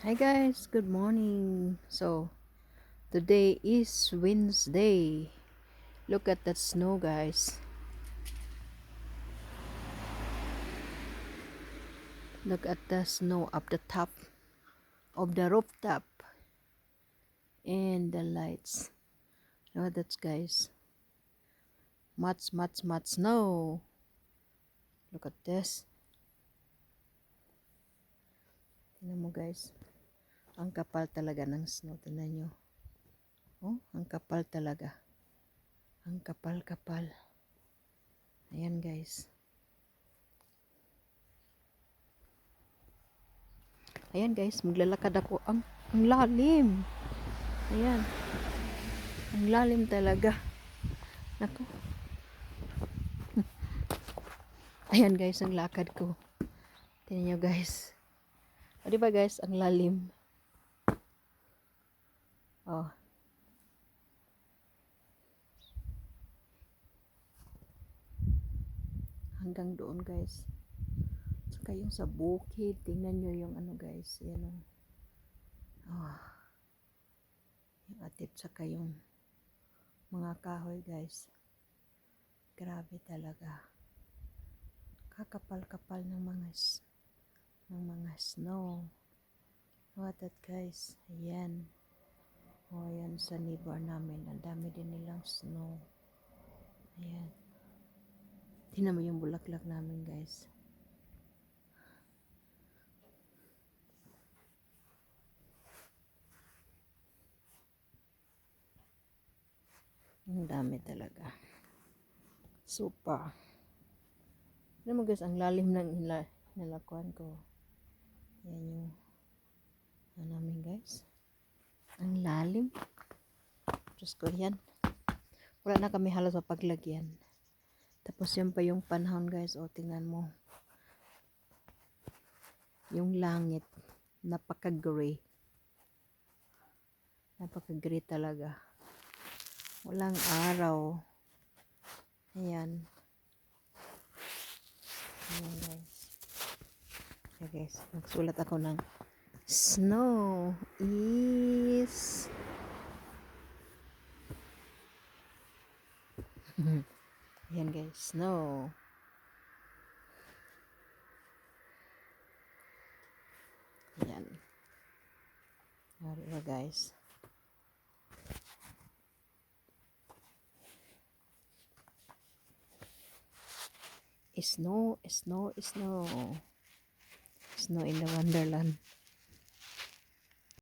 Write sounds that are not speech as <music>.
Hi guys, good morning. So, today is Wednesday. Look at that snow, guys. Look at the snow up the top of the rooftop and the lights. Look at that, guys. Much, much, much snow. Look at this. Tingnan guys. Ang kapal talaga ng snow. Tingnan nyo. Oh, ang kapal talaga. Ang kapal-kapal. Ayan, guys. Ayan, guys. Maglalakad ako. Ang, ang lalim. Ayan. Ang lalim talaga. Nako. <laughs> Ayan, guys. Ang lakad ko. Tingnan nyo, guys. O, di ba, guys? Ang lalim. Oh. Hanggang doon, guys. Saka yung sa bukid, tingnan nyo yung ano, guys. Yan o. Oh. Yung atip, saka yung mga kahoy, guys. Grabe talaga. Kakapal-kapal ng mga ng mga snow. What that, guys? Ayan. O, ayan sa neighbor namin. Ang dami din nilang snow. Ayan. Tingnan mo yung bulaklak namin, guys. Ang dami talaga. Super. Alam mo guys, ang lalim ng nila, nilakuan ko. Ayan yung ano namin guys. Ang lalim. Diyos ko yan. Wala na kami halos sa paglagyan. Tapos yun pa yung panahon guys. O tingnan mo. Yung langit. Napaka-gray. Napaka-gray talaga. Walang araw. Ayan. Ayan guys. Okay guys. Nagsulat ako ng snow is <laughs> Ayan guys, snow. Ayan. Ayan guys. Snow, snow, snow. Snow in the wonderland.